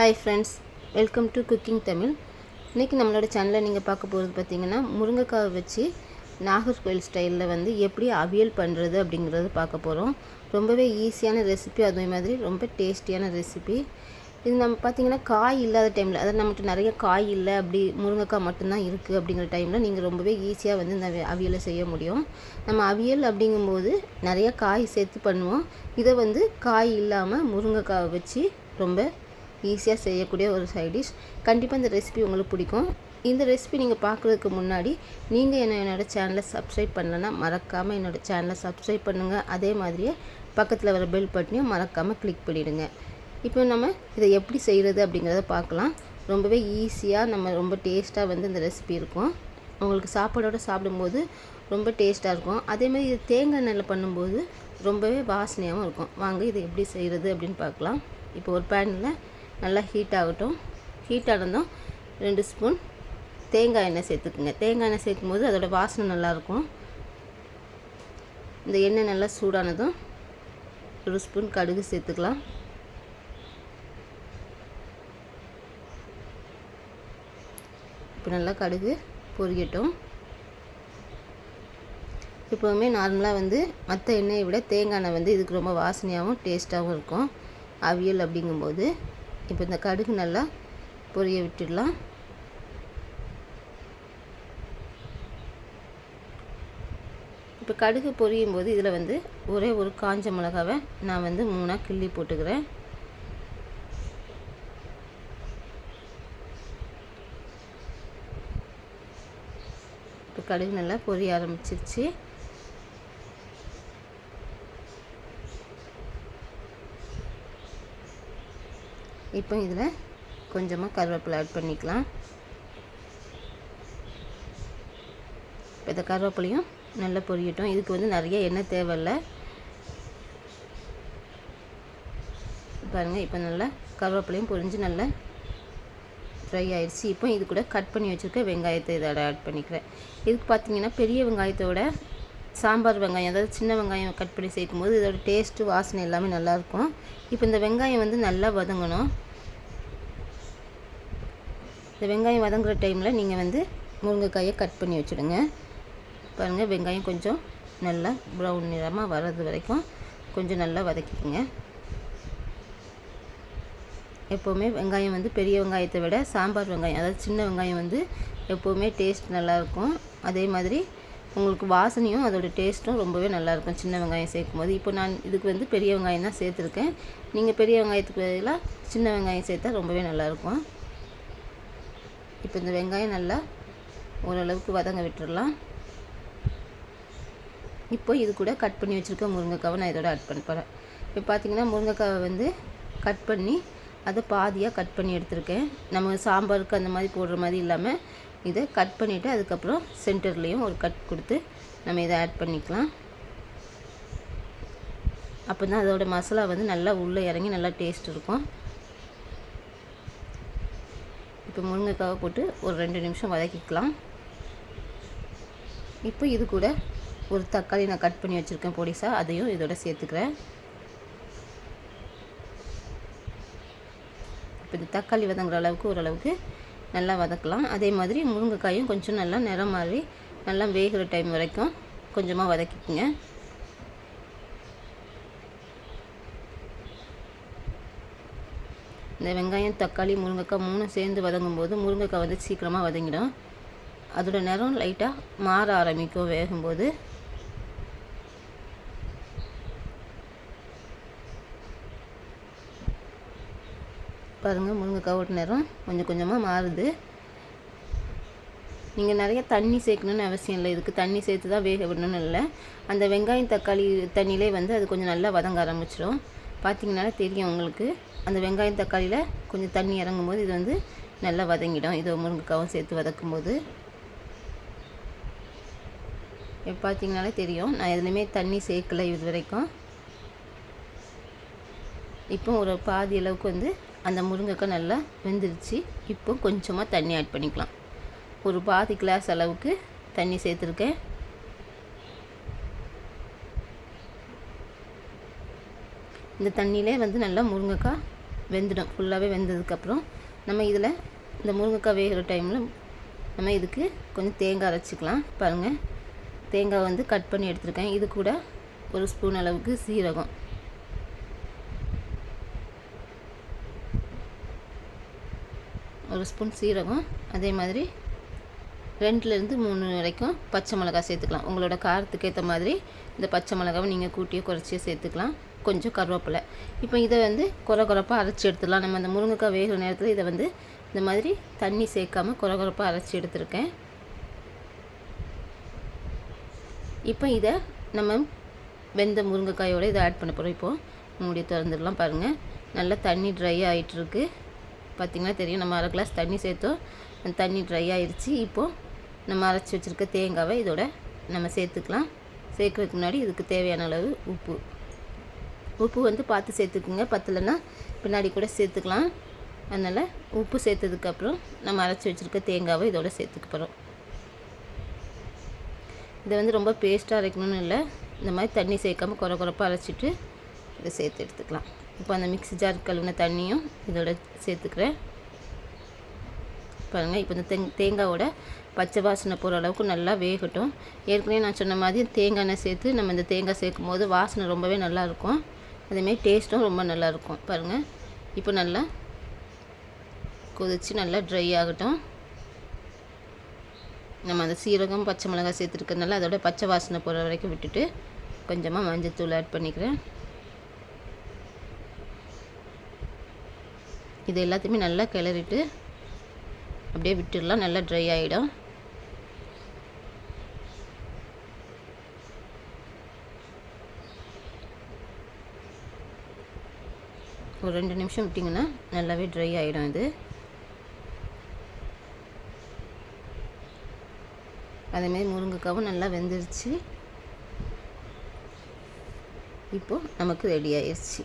Hi friends welcome to cooking Tamil இன்றைக்கி நம்மளோட சேனலில் நீங்கள் பார்க்க போகிறது பார்த்தீங்கன்னா முருங்கைக்காவை வச்சு நாகர்கோவில் ஸ்டைலில் வந்து எப்படி அவியல் பண்ணுறது அப்படிங்கிறத பார்க்க போகிறோம் ரொம்பவே ஈஸியான ரெசிபி அதே மாதிரி ரொம்ப டேஸ்டியான ரெசிபி இது நம்ம பார்த்தீங்கன்னா காய் இல்லாத டைமில் அதாவது நம்மகிட்ட நிறைய காய் இல்லை அப்படி முருங்கைக்காய் மட்டும்தான் இருக்குது அப்படிங்கிற டைமில் நீங்கள் ரொம்பவே ஈஸியாக வந்து இந்த அவியலை செய்ய முடியும். நம்ம அவியல் அப்படிங்கும்போது நிறைய காய் சேர்த்து பண்ணுவோம். இதை வந்து காய் இல்லாமல் முருங்கைக்காவை வச்சு ரொம்ப ஈஸியாக செய்யக்கூடிய ஒரு சைட் டிஷ் கண்டிப்பாக இந்த ரெசிபி உங்களுக்கு பிடிக்கும். இந்த ரெசிபி நீங்கள் பார்க்குறதுக்கு முன்னாடி நீங்கள் என்ன என்னோட சேனலை சப்ஸ்கிரைப் பண்ணலன்னா மறக்காமல் என்னோடய சேனலை சப்ஸ்கிரைப் பண்ணுங்கள் அதே மாதிரியே பக்கத்தில் வர பெல் பட்டனையும் மறக்காமல் கிளிக் பண்ணிவிடுங்க இப்போ நம்ம இதை எப்படி செய்கிறது அப்படிங்கிறத பார்க்கலாம். ரொம்பவே ஈஸியாக நம்ம ரொம்ப டேஸ்ட்டாக வந்து இந்த ரெசிபி இருக்கும். உங்களுக்கு சாப்பாடோட சாப்பிடும்போது ரொம்ப டேஸ்ட்டாக இருக்கும். அதேமாதிரி இது தேங்காய் எண்ணெயில் பண்ணும்போது ரொம்பவே வாசனையாகவும் இருக்கும். வாங்க இதை எப்படி செய்கிறது அப்படின்னு பார்க்கலாம். இப்போ ஒரு பேனில் நல்லா ஹீட் ஆகட்டும். ஹீட் ஆனதும் ரெண்டு ஸ்பூன் தேங்காய் எண்ணெய் சேர்த்துக்குங்க. தேங்காய் எண்ணெய் சேர்க்கும் போது அதோட வாசனை நல்லாயிருக்கும். இந்த எண்ணெய் நல்லா சூடானதும் ஒரு ஸ்பூன் கடுகு சேர்த்துக்கலாம். இப்போ நல்லா கடுகு பொரியட்டும். இப்போவுமே நார்மலாக வந்து மற்ற எண்ணெயை விட தேங்காய் எண்ணெய் வந்து இதுக்கு ரொம்ப வாசனையாகவும் டேஸ்ட்டாகவும் இருக்கும். அவியல் அப்படிங்கும்போது இப்போ இந்த கடுகு நல்லா பொரிய விட்டுடலாம். இப்போ கடுகு பொரியும் போது இதில் வந்து ஒரே ஒரு காஞ்ச மிளகாவை நான் வந்து மூணாக கிள்ளி போட்டுக்கிறேன். இப்போ கடுகு நல்லா பொரிய ஆரம்பிச்சிருச்சு. இப்போ இதில் கொஞ்சமாக கருவேப்பிலை ஆட் பண்ணிக்கலாம். இப்போ இந்த கருவேப்பிலையும் நல்லா பொரியட்டும். இதுக்கு வந்து நிறைய எண்ணெய் தேவையில்ல. பாருங்கள் இப்போ நல்லா கருவேப்பிலையும் பொரிஞ்சு நல்லா ஃப்ரை ஆயிடுச்சு. இப்போ இது கூட கட் பண்ணி வச்சுருக்க வெங்காயத்தை இதோட ஆட் பண்ணிக்கிறேன். இதுக்கு பார்த்தீங்கன்னா பெரிய வெங்காயத்தோட சாம்பார் வெங்காயம் அதாவது சின்ன வெங்காயம் கட் பண்ணி சேர்க்கும்போது இதோட டேஸ்ட்டு வாசனை எல்லாமே நல்லாயிருக்கும். இப்போ இந்த வெங்காயம் வந்து நல்லா வதங்கணும். இந்த வெங்காயம் வதங்குற டைமில் நீங்கள் வந்து முருங்கைக்காயை கட் பண்ணி வச்சுடுங்க. பாருங்கள் வெங்காயம் கொஞ்சம் நல்லா ப்ரௌன் நிறமாக வர்றது வரைக்கும் கொஞ்சம் நல்லா வதக்கிக்கோங்க. எப்போவுமே வெங்காயம் வந்து பெரிய வெங்காயத்தை விட சாம்பார் வெங்காயம் அதாவது சின்ன வெங்காயம் வந்து எப்போவுமே டேஸ்ட் நல்லாயிருக்கும். அதே மாதிரி உங்களுக்கு வாசனையும் அதோட டேஸ்ட்டும் ரொம்பவே நல்லாயிருக்கும். சின்ன வெங்காயம் சேர்க்கும் போது இப்போ நான் இதுக்கு வந்து பெரிய வெங்காயம் தான் சேர்த்துருக்கேன். நீங்கள் பெரிய வெங்காயத்துக்கு பதிலாக சின்ன வெங்காயம் சேர்த்தா ரொம்பவே நல்லாயிருக்கும். இப்போ இந்த வெங்காயம் நல்லா ஓரளவுக்கு வதங்க விட்டுறலாம். இப்போ இது கூட கட் பண்ணி வச்சுருக்க முருங்கைக்காவை நான் இதோட ஆட் பண்ண போகிறேன் இப்போ பார்த்தீங்கன்னா முருங்கைக்காவை வந்து கட் பண்ணி அதை பாதியாக கட் பண்ணி எடுத்திருக்கேன். நம்ம சாம்பாருக்கு அந்த மாதிரி போடுற மாதிரி இல்லாமல் இதை கட் பண்ணிவிட்டு அதுக்கப்புறம் சென்டர்லேயும் ஒரு கட் கொடுத்து நம்ம இதை ஆட் பண்ணிக்கலாம். அப்போ தான் அதோட மசாலா வந்து நல்லா உள்ளே இறங்கி நல்லா டேஸ்ட் இருக்கும். இப்போ முருங்கைக்காவை போட்டு ஒரு ரெண்டு நிமிஷம் வதக்கிக்கலாம். இப்போ இது கூட ஒரு தக்காளி நான் கட் பண்ணி வச்சுருக்கேன் பொடிசா அதையும் இதோட சேர்த்துக்கிறேன். இப்போ இந்த தக்காளி வதங்குற அளவுக்கு ஓரளவுக்கு நல்லா வதக்கலாம். அதே மாதிரி முருங்கைக்காயும் கொஞ்சம் நல்லா நிறம் மாதிரி நல்லா வேகிற டைம் வரைக்கும் கொஞ்சமாக வதக்கிக்கோங்க. இந்த வெங்காயம் தக்காளி முருங்கைக்காய் மூணும் சேர்ந்து வதங்கும் போது முருங்கைக்காய் வந்து சீக்கிரமாக வதங்கிடும். அதோட நிறம் லைட்டாக மாற ஆரம்பிக்கும் வேகும்போது. பாருங்கள் முருங்கைக்காவோட நிறம் கொஞ்சம் கொஞ்சமாக மாறுது. நீங்கள் நிறைய தண்ணி சேர்க்கணுன்னு அவசியம் இல்லை. இதுக்கு தண்ணி சேர்த்து தான் வேக விடணும்னு இல்லை. அந்த வெங்காயம் தக்காளி தண்ணியிலே வந்து அது கொஞ்சம் நல்லா வதங்க ஆரம்பிச்சிடும் பார்த்தீங்கனாலே தெரியும் உங்களுக்கு. அந்த வெங்காயம் தக்காளியில் கொஞ்சம் தண்ணி இறங்கும் போது இது வந்து நல்லா வதங்கிடும். இது முருங்கைக்காவும் சேர்த்து வதக்கும் போது பார்த்தீங்கனாலே தெரியும். நான் எதுலையுமே தண்ணி சேர்க்கல இது வரைக்கும். இப்போ ஒரு பாதி அளவுக்கு வந்து அந்த முருங்கைக்காய் நல்லா வெந்துருச்சு. இப்போ கொஞ்சமாக தண்ணி ஆட் பண்ணிக்கலாம். ஒரு பாதி கிளாஸ் அளவுக்கு தண்ணி சேர்த்துருக்கேன். இந்த தண்ணியிலே வந்து நல்லா முருங்கைக்காய் வெந்துடும். ஃபுல்லாகவே வெந்ததுக்கப்புறம் நம்ம இதில் இந்த முருங்கைக்காய் வேகிற டைமில் நம்ம இதுக்கு கொஞ்சம் தேங்காய் அரைச்சிக்கலாம். பாருங்கள் தேங்காய் வந்து கட் பண்ணி எடுத்துருக்கேன். இது கூட ஒரு ஸ்பூன் அளவுக்கு சீரகம். ஒரு ஸ்பூன் சீரகம் அதே மாதிரி ரெண்டுலேருந்து மூணு வரைக்கும் பச்சை மிளகாய் சேர்த்துக்கலாம். உங்களோட காரத்துக்கு ஏற்ற மாதிரி இந்த பச்சை மிளகாவை நீங்கள் கூட்டியோ குறைச்சியோ சேர்த்துக்கலாம். கொஞ்சம் கருவேப்பிலை. இப்போ இதை வந்து குறை குறைப்பாக அரைச்சி எடுத்துடலாம். நம்ம அந்த முருங்கைக்காய் வேகிற நேரத்தில் இதை வந்து இந்த மாதிரி தண்ணி சேர்க்காம குறை குறைப்பாக அரைச்சி எடுத்துருக்கேன். இப்போ இதை நம்ம வெந்த முருங்கைக்காயோடு இதை ஆட் பண்ண போகிறோம் இப்போது மூடி திறந்துடலாம் பாருங்கள் நல்லா தண்ணி ட்ரை ஆகிட்டுருக்கு பார்த்திங்கன்னா தெரியும். நம்ம அரை கிளாஸ் தண்ணி சேர்த்தோம். அந்த தண்ணி ட்ரை ஆயிடுச்சு இப்போது நம்ம அரைச்சி வச்சுருக்க தேங்காவை இதோட நம்ம சேர்த்துக்கலாம். சேர்க்கறதுக்கு முன்னாடி இதுக்கு தேவையான அளவு உப்பு. உப்பு வந்து பார்த்து சேர்த்துக்குங்க. பத்தலைன்னா பின்னாடி கூட சேர்த்துக்கலாம். அதனால் உப்பு சேர்த்ததுக்கப்புறம் நம்ம அரைச்சி வச்சுருக்க தேங்காவை இதோட சேர்த்துக்க போகிறோம் இதை வந்து ரொம்ப பேஸ்ட்டாக அரைக்கணும்னு இல்லை. இந்த மாதிரி தண்ணி சேர்க்காம குறை குறைப்பாக அரைச்சிட்டு இதை சேர்த்து எடுத்துக்கலாம். இப்போ அந்த மிக்ஸி ஜார் கழுவின தண்ணியும் இதோட சேர்த்துக்கிறேன். பாருங்கள் இப்போ இந்த தேங் தேங்காவோட பச்சை வாசனை போகிற அளவுக்கு நல்லா வேகட்டும். ஏற்கனவே நான் சொன்ன மாதிரி தேங்காய் எண்ணெய் சேர்த்து நம்ம இந்த தேங்காய் சேர்க்கும் போது வாசனை ரொம்பவே நல்லாயிருக்கும் அதேமாரி டேஸ்ட்டும் ரொம்ப நல்லாயிருக்கும் பாருங்கள் இப்போ நல்லா கொதித்து நல்லா ட்ரை ஆகட்டும். நம்ம அந்த சீரகம் பச்சை மிளகாய் சேர்த்துருக்கிறதுனால அதோட பச்சை வாசனை போகிற வரைக்கும் விட்டுட்டு கொஞ்சமாக மஞ்சத்தூள் ஆட் பண்ணிக்கிறேன். இது எல்லாத்தையுமே நல்லா கிளறிட்டு அப்படியே விட்டுடலாம் நல்லா ட்ரை ஆகிடும் ஒரு ரெண்டு நிமிஷம் விட்டிங்கன்னா நல்லாவே ட்ரை ஆகிடும் இது. அதேமாரி முருங்கைக்காவும் நல்லா வெந்துருச்சு. இப்போது நமக்கு ரெடி ஆயிடுச்சு